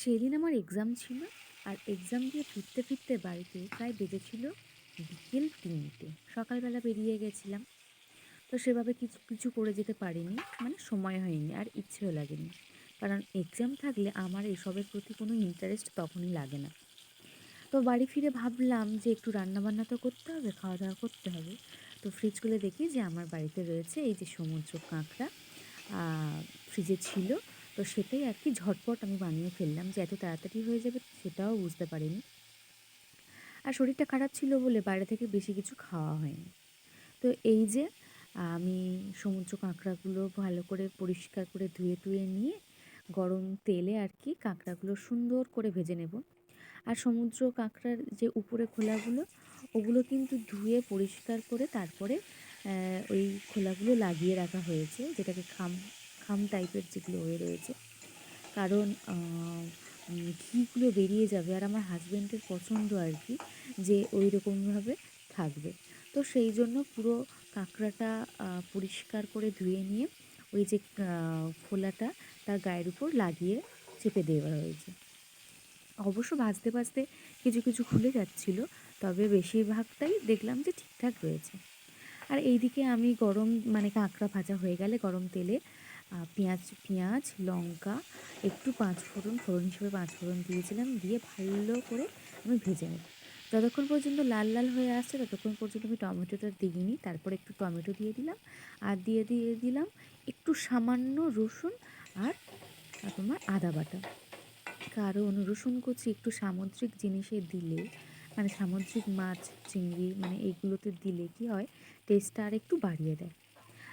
সেদিন আমার এক্সাম ছিল আর এক্সাম দিয়ে ফিরতে ফিরতে বাড়িতে প্রায় বেজেছিল বিকেল তিনটে। সকালবেলা বেরিয়ে গেছিলাম। তো সেভাবে কিছু কিছু করে যেতে পারিনি মানে সময় হয়নি আর ইচ্ছেও লাগেনি। কারণ এক্সাম থাকলে আমার এসবের প্রতি কোনো ইন্টারেস্ট তখনই লাগে না। তো বাড়ি ফিরে ভাবলাম যে একটু রান্নাবান্না তো করতে হবে খাওয়া দাওয়া করতে হবে। তো ফ্রিজ খুলে দেখি যে আমার বাড়িতে রয়েছে এই যে সমুদ্র কাঁকড়া ফ্রিজে ছিল। তো সেটাই আর কি ঝটপট আমি বানিয়ে ফেললাম। যে এত তাড়াতাড়ি হয়ে যাবে সেটাও বুঝতে পারিনি। আর শরীরটা খারাপ ছিল বলে বাইরে থেকে বেশি কিছু খাওয়া হয়নি। তো এই যে, আমি সমুদ্র কাঁকড়াগুলো ভালো করে পরিষ্কার করে ধুয়ে টুয়ে নিয়ে গরম তেলে আর কি কাঁকড়াগুলো সুন্দর করে ভেজে নেব। আর সমুদ্র কাঁকড়ার যে উপরে খোলাগুলো, ওগুলো কিন্তু ধুয়ে পরিষ্কার করে তারপরে ওই খোলাগুলো লাগিয়ে রাখা হয়েছে, যেটাকে খাম খাম টাইপের যেগুলো হয়ে রয়েছে। কারণ ঘিগুলো বেরিয়ে যাবে আর আমার হাজব্যান্ডের পছন্দ আর কি, যে ওই রকমভাবে থাকবে। তো সেই জন্য পুরো কাঁকড়াটা পরিষ্কার করে ধুয়ে নিয়ে ওই যে খোলাটা তার গায়ের উপর লাগিয়ে চেপে দেওয়া হয়েছে। অবশ্য ভাজতে ভাজতে কিছু কিছু খুলে যাচ্ছিল, তবে বেশিরভাগটাই দেখলাম যে ঠিকঠাক রয়েছে। আর এইদিকে আমি গরম মানে কাঁকড়া ভাজা হয়ে গেলে গরম তেলে পেঁয়াজ পেঁয়াজ, লঙ্কা, একটু পাঁচ ফোড়ন হিসেবে পাঁচ ফোড়ন দিয়েছিলাম, দিয়ে ভালো করে আমি ভেজে নেব। যতক্ষণ পর্যন্ত লাল লাল হয়ে আসছে, ততক্ষণ পর্যন্ত আমি টমেটোটা দিইনি। তারপর একটু টমেটো দিয়ে দিলাম, আর দিয়ে দিয়ে দিলাম একটু সামান্য রসুন আর তোমার আদা বাটা। কারণ রসুন কুচি একটু সামুদ্রিক জিনিসে দিলে মানে সামুদ্রিক মাছ, চিংড়ি মানে এইগুলোতে দিলে কি হয় টেস্টটা আর একটু বাড়িয়ে দেয়।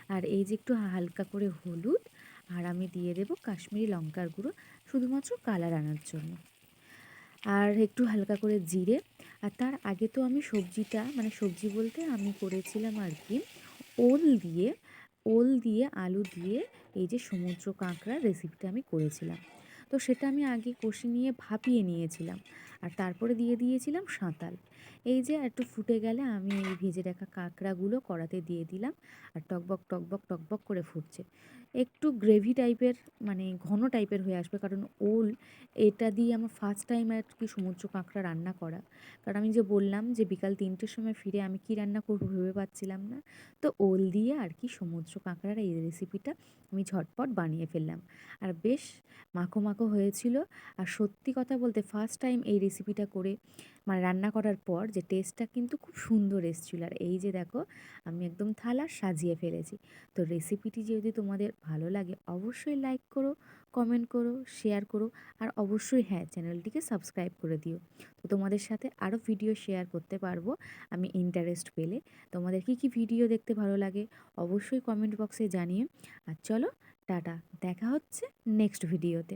আর এই যে একটু হালকা করে হলুদ, আর আমি দিয়ে দেব কাশ্মীরি লঙ্কার গুঁড়ো, শুধুমাত্র কালার আনার জন্য। আর একটু হালকা করে জিরে, আর তার আগে তো আমি সবজিটা মানে সবজি বলতে আমি করেছিলাম আর কি, ওল দিয়ে ওল দিয়ে, আলু দিয়ে এই যে সমুদ্র কাঁকড়ার রেসিপিটা আমি করেছিলাম। তো সেটা আমি আগে কষে নিয়ে ভাপিয়ে নিয়েছিলাম। আর তারপরে দিয়ে দিয়েছিলাম সাঁতাল। এই যে একটু ফুটে গেলে আমি এই ভেজে রাখা কাঁকড়াগুলো কড়াতে দিয়ে দিলাম আর টকবক টকবক টকবক করে ফুটছে। একটু গ্রেভি টাইপের মানে ঘন টাইপের হয়ে আসবে কারণ ওল, এটা দিয়ে আমার ফার্স্ট টাইম আর কি সমুদ্র কাঁকড়া রান্না করা। কারণ আমি যে বললাম যে বিকাল তিনটের সময় ফিরে আমি কি রান্না করব ভেবে পাচ্ছিলাম না। তো ওল দিয়ে আর কি সমুদ্র কাঁকড়ার এই রেসিপিটা আমি ঝটপট বানিয়ে ফেললাম। আর বেশ মাখো মাখো হয়েছিল। আর সত্যি কথা বলতে ফার্স্ট টাইম এই রেসিপিটা করে মানে রান্না করার পর যে টেস্টটা কিন্তু খুব সুন্দর এসেছিল। আর এই যে দেখো, আমি একদম থালা সাজিয়ে ফেলেছি। তো রেসিপিটি যদি তোমাদের ভালো লাগে, অবশ্যই লাইক করো কমেন্ট করো শেয়ার করো, আর অবশ্যই হ্যাঁ চ্যানেলটিকে সাবস্ক্রাইব করে দিও। তো তোমাদের সাথে আরও ভিডিও শেয়ার করতে পারব আমি ইন্টারেস্ট পেলে। তোমাদের কি কি ভিডিও দেখতে ভালো লাগে, অবশ্যই কমেন্ট বক্সে জানিয়ে আর চলো, টাটা, দেখা হচ্ছে নেক্সট ভিডিওতে